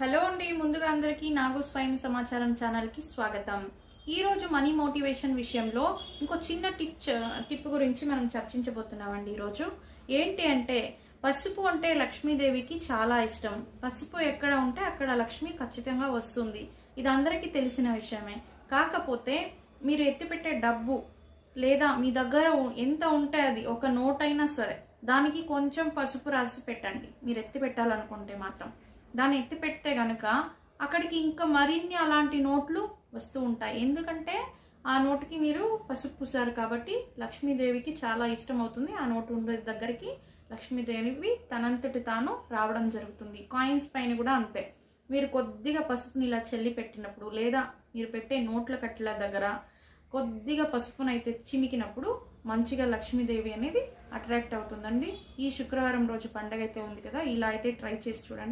Hello అండి ముందుగా అందరికీ నాగు స్వయం సమాచారం ఛానల్కి స్వాగతం. ఈ రోజు మనీ మోటివేషన్ విషయంలో ఇంకో చిన్న టిప్ టిప్ గురించి మనం చర్చించబోతున్నామండి ఈరోజు. ఏంటి అంటే పసుపు అంటే లక్ష్మీదేవికి చాలా ఇష్టం. పసుపు ఎక్కడ ఉంటే అక్కడ లక్ష్మి ఖచ్చితంగా వస్తుంది. ఇది అందరికీ తెలిసిన విషయమే. కాకపోతే మీరు ఎత్తిపెట్టే డబ్బు లేదా మీ దగ్గర ఎంత ఉంటే అది ఒక నోట్ అయినా సరే దానికి కొంచెం పసుపు రాసి పెట్టండి. మీరు ఎత్తి పెట్టాలనుకుంటే మాత్రం. దాన్ని ఎత్తి పెడితే గనక అక్కడికి ఇంకా మరిన్ని అలాంటి నోట్లు వస్తూ ఉంటాయి. ఎందుకంటే ఆ నోటుకి మీరు పసుపు పూసారు కాబట్టి లక్ష్మీదేవికి చాలా ఇష్టం అవుతుంది ఆ నోటు ఉండే దగ్గరికి లక్ష్మీదేవి తనంతటి తాను రావడం జరుగుతుంది. కాయిన్స్ పైన కూడా అంతే. మీరు కొద్దిగా పసుపుని ఇలా చెల్లి పెట్టినప్పుడు లేదా మీరు పెట్టే నోట్ల కట్టల దగ్గర కొద్దిగా పసుపునైతే చిమికినప్పుడు మంచిగా లక్ష్మీదేవి అనేది అట్రాక్ట్ అవుతుందండి. ఈ శుక్రవారం రోజు పండగ అయితే ఉంది కదా ఇలా అయితే ట్రై చేసి చూడండి.